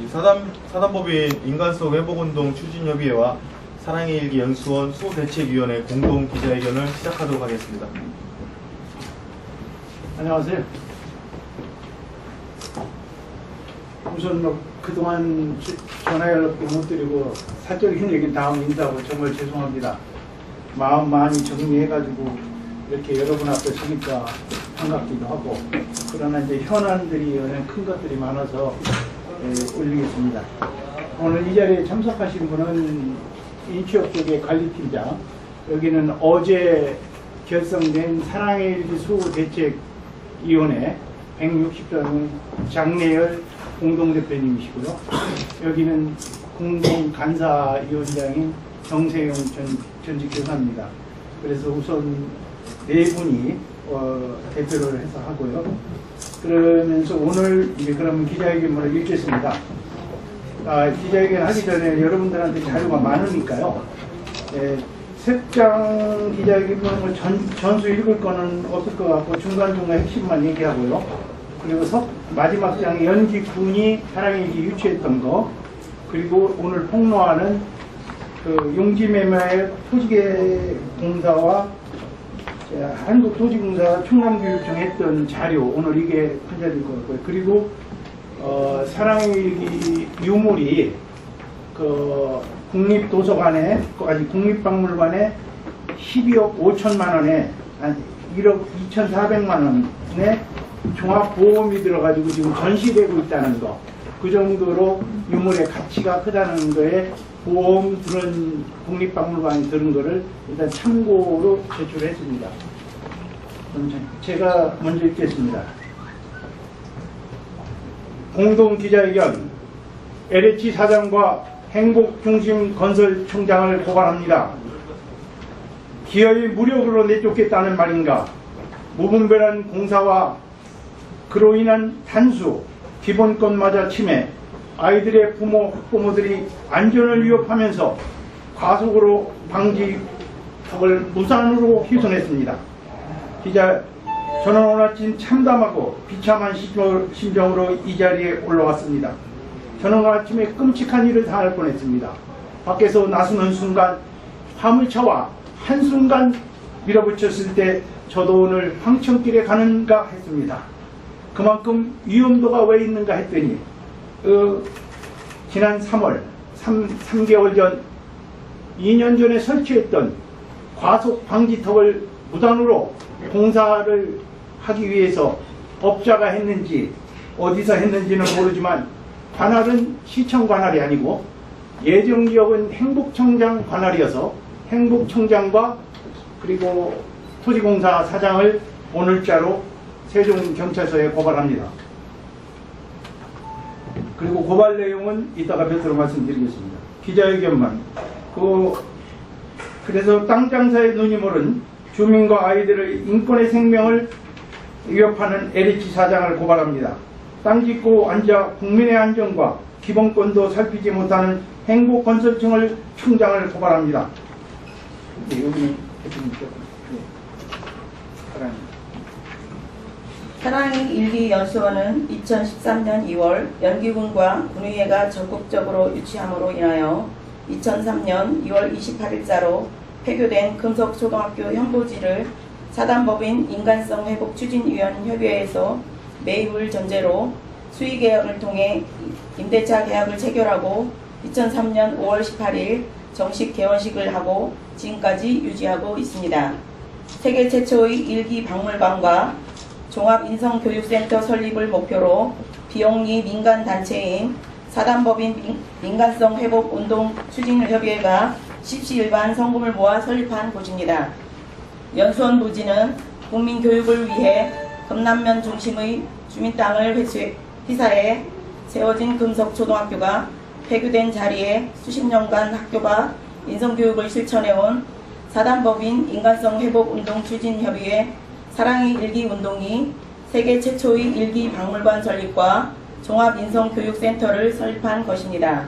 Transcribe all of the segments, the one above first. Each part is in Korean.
이 사단, 사단법인 인간성 회복운동 추진협의회와 사랑의 일기 연수원 수호대책위원회 공동 기자회견을 시작하도록 하겠습니다. 안녕하세요. 우선 뭐 그동안 지- 전화 연락도 못 드리고 사적인 얘기는 다음 인사하고 정말 죄송합니다. 마음 많이 정리해가지고 이렇게 여러분 앞에 서니까 반갑기도 하고 그러나 이제 현안들이 연큰 것들이 많아서 예, 올리겠습니다. 오늘 이 자리에 참석하신 분은 인취업 쪽의 관리팀장 여기는 어제 결성된 사랑의 일기 수호대책위원회 160전 장례열 공동대표님이시고요. 여기는 공동간사위원장인 정세용 전, 전직 교사입니다. 그래서 우선 네 분이 어, 대표를 해서 하고요. 그러면서 오늘 이제 그럼 기자회견문을 읽겠습니다. 아, 기자회견 하기 전에 여러분들한테 자료가 많으니까요. 예, 색장 기자회견문을 전, 전수 읽을 거는 없을 것 같고 중간중간 핵심만 얘기하고요. 그리고 석, 마지막 장에 연기군이 사랑의 기 유치했던 거, 그리고 오늘 폭로하는 그 용지매매의 토지계 공사와 자, 한국토지공사 충남교육청 했던 자료 오늘 이게 판자될 거고요. 그리고 어, 사랑의 유물이 그 국립도서관에 그 아니 국립박물관에 12억 5천만 원에 한 1억 2,400만 원에 종합보험이 들어가지고 지금 전시되고 있다는 거. 그 정도로 유물의 가치가 크다는 거에 보험 들은 국립박물관이 들은 거를 일단 참고로 제출했습니다. 제가 먼저 읽겠습니다. 공동 기자회견 LH 사장과 행복중심 건설 총장을 고발합니다. 기어이 무력으로 내쫓겠다는 말인가? 무분별한 공사와 그로 인한 단수, 기본권마저 침해, 아이들의 부모, 학부모들이 안전을 위협하면서 과속으로 방지턱을 무산으로 훼손했습니다. 기자, 저는 오늘 아침 참담하고 비참한 심정- 심정으로 이 자리에 올라왔습니다. 저는 오늘 아침에 끔찍한 일을 당할 뻔했습니다. 밖에서 나서는 순간 화물차와 한순간 밀어붙였을 때 저도 오늘 황천길에 가는가 했습니다. 그만큼 위험도가 왜 있는가 했더니 어, 지난 3월 3, 3개월 전 2년 전에 설치했던 과속 방지턱을 무단으로 공사를 하기 위해서 업자가 했는지 어디서 했는지는 모르지만 관할은 시청 관할이 아니고 예정지역은 행복청장 관할이어서 행복청장과 그리고 토지공사 사장을 오늘자로 세종경찰서에 고발합니다. 그리고 고발 내용은 이따가 별도로 말씀드리겠습니다. 기자회견만. 그, 그래서 땅 장사의 멀은 주민과 아이들의 인권의 생명을 위협하는 LH 사장을 고발합니다. 땅 짓고 앉아 국민의 안전과 기본권도 살피지 못하는 행복건설청을 총장을 고발합니다. 네, 조금, 네. 사랑합니다. 사랑의 일기 연수원은 2013년 2월 연기군과 군의회가 적극적으로 유치함으로 인하여 2003년 2월 28일자로 폐교된 금속초등학교 현보지를 사단법인 인간성 회복 추진위원 협의회에서 매입을 전제로 수의 계약을 통해 임대차 계약을 체결하고 2003년 5월 18일 정식 개원식을 하고 지금까지 유지하고 있습니다. 세계 최초의 일기 박물관과 종합인성교육센터 설립을 목표로 비영리 민간단체인 사단법인 민- 민간성 회복 운동 추진 협의회가 십시일반 성금을 모아 설립한 곳입니다. 연수원 부지는 국민 교육을 위해 금남면 중심의 주민 땅을 회수- 희사해 세워진 금석초등학교가 폐교된 자리에 수십 년간 학교가 인성교육을 실천해온 사단법인 인간성 회복 운동 추진 협의회 사랑의 일기 운동이 세계 최초의 일기 박물관 설립과 종합인성교육센터를 설립한 것입니다.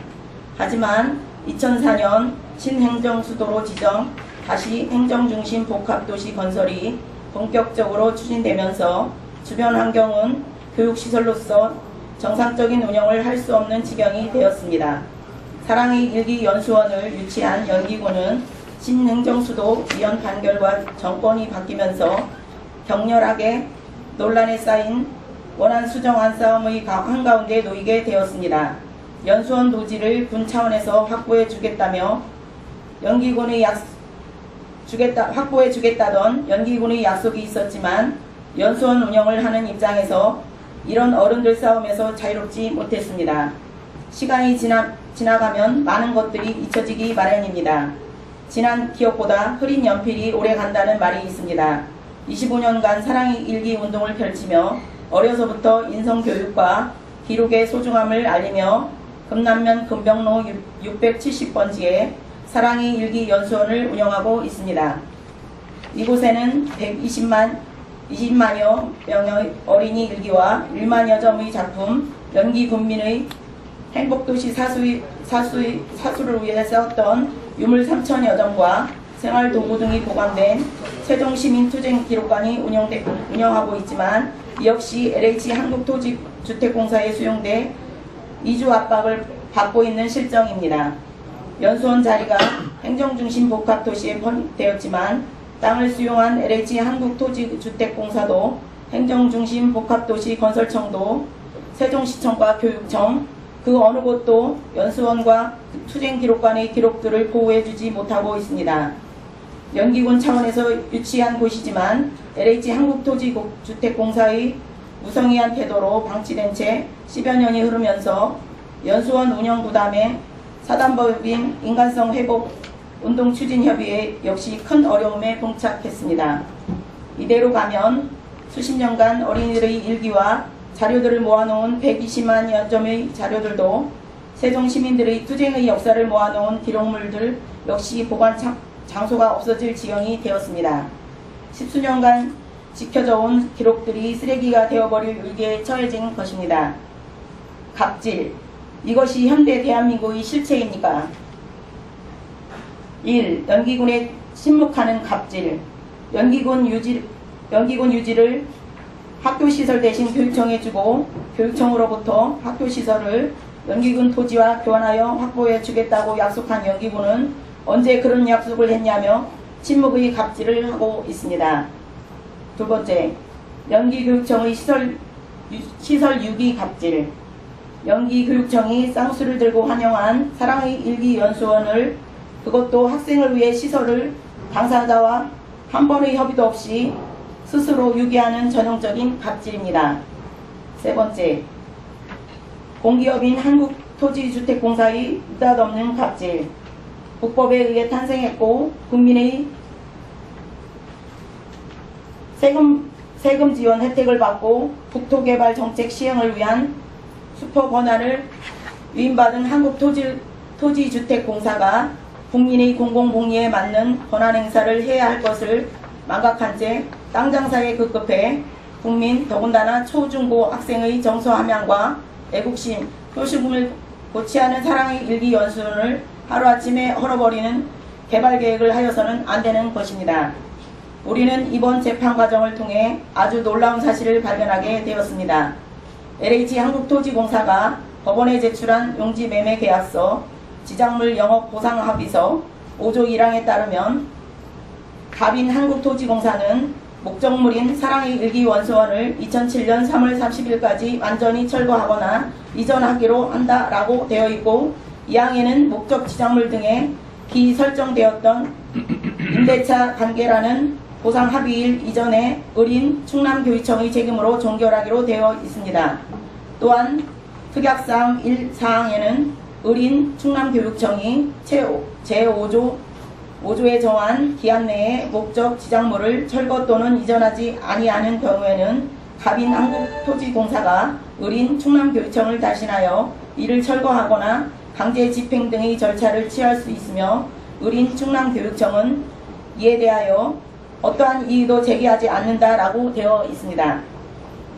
하지만 2004년 신행정수도로 지정 다시 행정중심 복합도시 건설이 본격적으로 추진되면서 주변 환경은 교육시설로서 정상적인 운영을 할 수 없는 지경이 되었습니다. 사랑의 일기 연수원을 유치한 연기군은 신행정수도 위원 판결과 정권이 바뀌면서 격렬하게 논란에 쌓인 원안 수정 안 싸움의 가- 한가운데 놓이게 되었습니다. 연수원 도지를 군 차원에서 확보해 주겠다며 연기군의 약 주겠다 확보해 주겠다던 연기군의 약속이 있었지만 연수원 운영을 하는 입장에서 이런 어른들 싸움에서 자유롭지 못했습니다. 시간이 지나, 지나가면 많은 것들이 잊혀지기 마련입니다. 지난 기억보다 흐린 연필이 오래 간다는 말이 있습니다. 25년간 사랑의 일기 운동을 펼치며 어려서부터 인성교육과 기록의 소중함을 알리며 금남면 금병로 670번지에 사랑의 일기 연수원을 운영하고 있습니다. 이곳에는 120만 20만여 명의 어린이 일기와 1만여 점의 작품, 연기 군민의 행복도시 사수의, 사수의, 사수를 위해 썼던 유물 3천여 점과 생활도구 등이 보관된 세종시민투쟁 기록관이 운영돼, 운영하고 있지만 이 역시 LH 한국토지주택공사에 수용돼 이주 압박을 받고 있는 실정입니다. 연수원 자리가 행정중심 복합도시에 편입되었지만 땅을 수용한 LH 한국토지주택공사도 행정중심 복합도시 건설청도 세종시청과 교육청 그 어느 곳도 연수원과 투쟁기록관의 기록들을 보호해주지 못하고 있습니다. 연기군 차원에서 유치한 곳이지만 LH 한국토지주택공사의 무성의한 태도로 방치된 채 10여 년이 흐르면서 연수원 운영 부담에 사단법인 인간성 회복 운동 추진 협의회 역시 큰 어려움에 봉착했습니다. 이대로 가면 수십 년간 어린이들의 일기와 자료들을 모아놓은 120만여 점의 자료들도 세종 시민들의 투쟁의 역사를 모아놓은 기록물들 역시 보관 장- 장소가 없어질 지경이 되었습니다. 십수년간 지켜져 온 기록들이 쓰레기가 되어버릴 위기에 처해진 것입니다. 갑질. 이것이 현대 대한민국의 실체입니까? 1. 연기군에 침묵하는 갑질. 연기군 유지, 연기군 유지를 학교시설 대신 교육청에 주고 교육청으로부터 학교시설을 연기군 토지와 교환하여 확보해 주겠다고 약속한 연기군은 언제 그런 약속을 했냐며 침묵의 갑질을 하고 있습니다. 두 번째, 연기교육청의 시설, 유- 시설 유기 갑질. 연기교육청이 쌍수를 들고 환영한 사랑의 일기 연수원을 그것도 학생을 위해 시설을 당사자와 한 번의 협의도 없이 스스로 유기하는 전형적인 갑질입니다. 세 번째, 공기업인 한국토지주택공사의 느닷없는 갑질. 국법에 의해 탄생했고 국민의 세금, 세금 지원 혜택을 받고 국토개발 정책 시행을 위한 수표 권한을 위임받은 한국토지주택공사가 국민의 공공복리에 맞는 권한 행사를 해야 할 것을 망각한 채 땅 장사에 급급해 국민 더군다나 초중고 학생의 정서 함양과 애국심, 효시금을 고치 않은 사랑의 일기 연수를 하루아침에 헐어버리는 개발 계획을 하여서는 안 되는 것입니다. 우리는 이번 재판 과정을 통해 아주 놀라운 사실을 발견하게 되었습니다. LH 한국토지공사가 법원에 제출한 용지 매매 계약서, 지작물 영업 보상 합의서 5조 1항에 따르면 갑인 한국토지공사는 목적물인 사랑의 일기 원수원을 2007년 3월 30일까지 완전히 철거하거나 이전하기로 한다라고 되어 있고 이 항에는 목적 지작물 등에 비설정되었던 임대차 관계라는 보상 합의일 이전에 을인 충남교육청의 책임으로 종결하기로 되어 있습니다. 또한 특약사항 1사항에는 을인 충남교육청이 제5조 5조에 정한 기한 내에 목적 지작물을 철거 또는 이전하지 아니하는 경우에는 갑인 한국토지공사가 을인 충남교육청을 대신하여 이를 철거하거나 강제 집행 등의 절차를 취할 수 있으며 을인 충남교육청은 이에 대하여 어떠한 이의도 제기하지 않는다라고 되어 있습니다.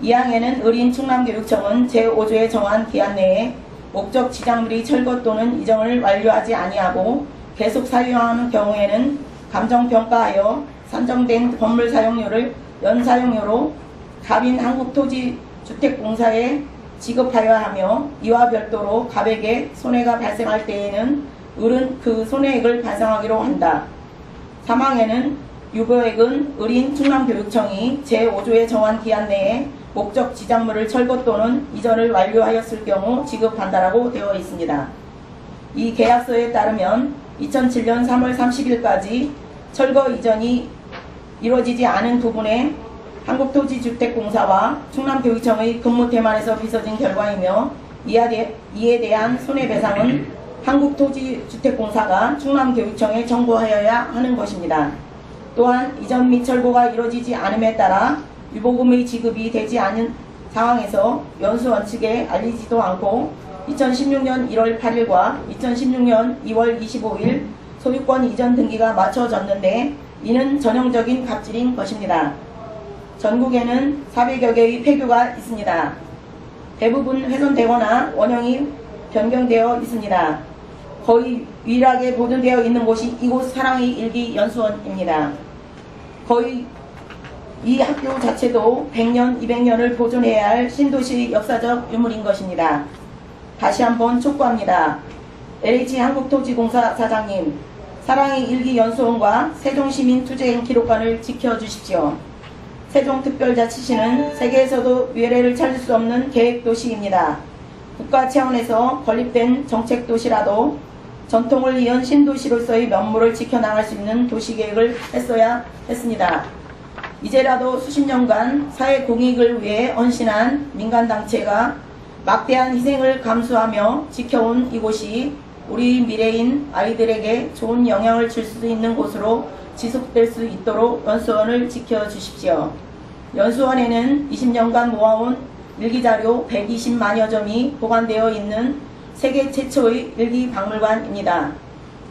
이 항에는 을인 충남교육청은 제5조에 정한 기한 내에 목적 지작물이 철거 또는 이전을 완료하지 아니하고 계속 사용하는 경우에는 감정평가하여 산정된 건물 사용료를 연사용료로 갑인 주택공사에 지급하여야 하며 이와 별도로 갑에게 손해가 발생할 때에는 을은 그 손해액을 발생하기로 한다. 사망에는 유보액은 을인 충남교육청이 제5조에 정한 기한 내에 목적 지작물을 철거 또는 이전을 완료하였을 경우 지급한다라고 되어 있습니다. 이 계약서에 따르면 2007년 3월 30일까지 철거 이전이 이루어지지 않은 부분에 한국토지주택공사와 충남교육청의 근무 태만에서 빚어진 결과이며 이에, 대, 이에 대한 손해배상은 한국토지주택공사가 충남교육청에 청구하여야 하는 것입니다. 또한 이전 및 철거가 이루어지지 않음에 따라 유보금의 지급이 되지 않은 상황에서 연수원 측에 알리지도 않고 2016년 1월 8일과 2016년 2월 25일 소유권 이전 등기가 맞춰졌는데 이는 전형적인 갑질인 것입니다. 전국에는 400여 개의 폐교가 있습니다. 대부분 훼손되거나 원형이 변경되어 있습니다. 거의 유일하게 보존되어 있는 곳이 이곳 사랑의 일기 연수원입니다. 거의 이 학교 자체도 100년, 200년을 보존해야 할 신도시 역사적 유물인 것입니다. 다시 한번 촉구합니다. LH 한국토지공사 사장님, 사랑의 일기 연수원과 세종시민 투쟁 기록관을 지켜주십시오. 세종특별자치시는 세계에서도 위례를 찾을 수 없는 계획도시입니다. 국가 차원에서 건립된 정책도시라도 전통을 이은 신도시로서의 면모를 지켜나갈 수 있는 도시계획을 했어야 했습니다. 이제라도 수십 년간 사회 공익을 위해 헌신한 민간단체가 막대한 희생을 감수하며 지켜온 이곳이 우리 미래인 아이들에게 좋은 영향을 줄 수 있는 곳으로 지속될 수 있도록 연수원을 지켜주십시오. 연수원에는 20년간 모아온 일기자료 120만여 점이 보관되어 있는 세계 최초의 일기박물관입니다.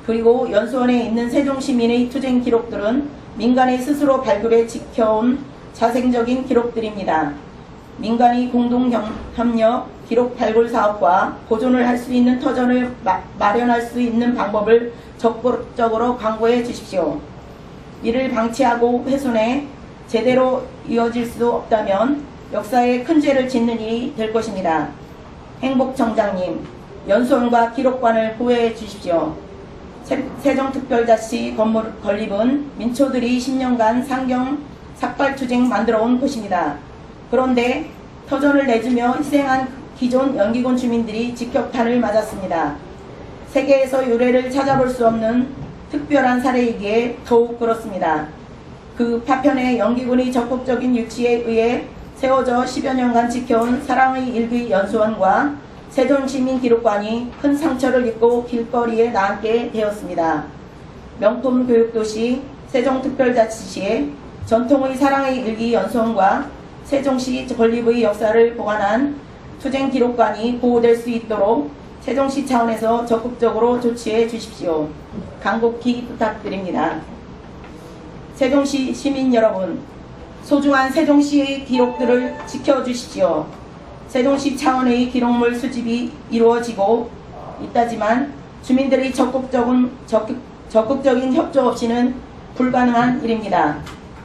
그리고 연수원에 있는 세종시민의 투쟁 기록들은 민간이 스스로 발굴해 지켜온 자생적인 기록들입니다. 민간이 공동 경- 협력 기록 발굴 사업과 보존을 할 수 있는 터전을 마, 마련할 수 있는 방법을 적극적으로 강구해 주십시오. 이를 방치하고 훼손해 제대로 이어질 수 없다면 역사에 큰 죄를 짓는 일이 될 것입니다. 행복청장님, 연수원과 기록관을 보호해 주십시오. 세- 세종특별자치 건물 건립은 민초들이 10년간 상경 삭발투쟁 만들어 온 곳입니다. 그런데 터전을 내주며 희생한 기존 연기군 주민들이 직격탄을 맞았습니다. 세계에서 유래를 찾아볼 수 없는 특별한 사례이기에 더욱 그렇습니다. 그 파편의 연기군이 적극적인 유치에 의해 세워져 10여 년간 지켜온 사랑의 일기 연수원과 세종시민 기록관이 큰 상처를 입고 길거리에 나앉게 되었습니다. 명품 교육도시 세종특별자치시의 전통의 사랑의 일기 연수원과 세종시 건립의 역사를 보관한 투쟁 기록관이 보호될 수 있도록 세종시 차원에서 적극적으로 조치해 주십시오. 간곡히 부탁드립니다. 세종시 시민 여러분, 소중한 세종시의 기록들을 지켜주십시오. 세종시 차원의 기록물 수집이 이루어지고 있다지만 주민들의 적극적인, 적극, 적극적인 협조 없이는 불가능한 일입니다.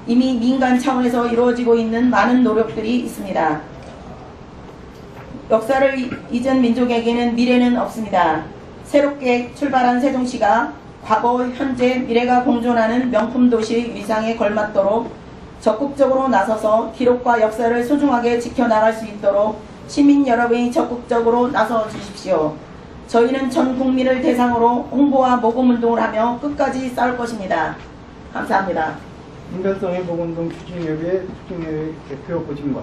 이미 민간 차원에서 이루어지고 있는 많은 노력들이 있습니다. 역사를 이- 잊은 민족에게는 미래는 없습니다. 새롭게 출발한 세종시가 과거, 현재, 미래가 공존하는 명품 도시의 위상에 걸맞도록 적극적으로 나서서 기록과 역사를 소중하게 지켜나갈 수 있도록 시민 여러분이 적극적으로 나서 주십시오. 저희는 전 국민을 대상으로 홍보와 모금 운동을 하며 끝까지 싸울 것입니다. 감사합니다. 인간성의 보건동 추진협의 추진협의 대표 고진과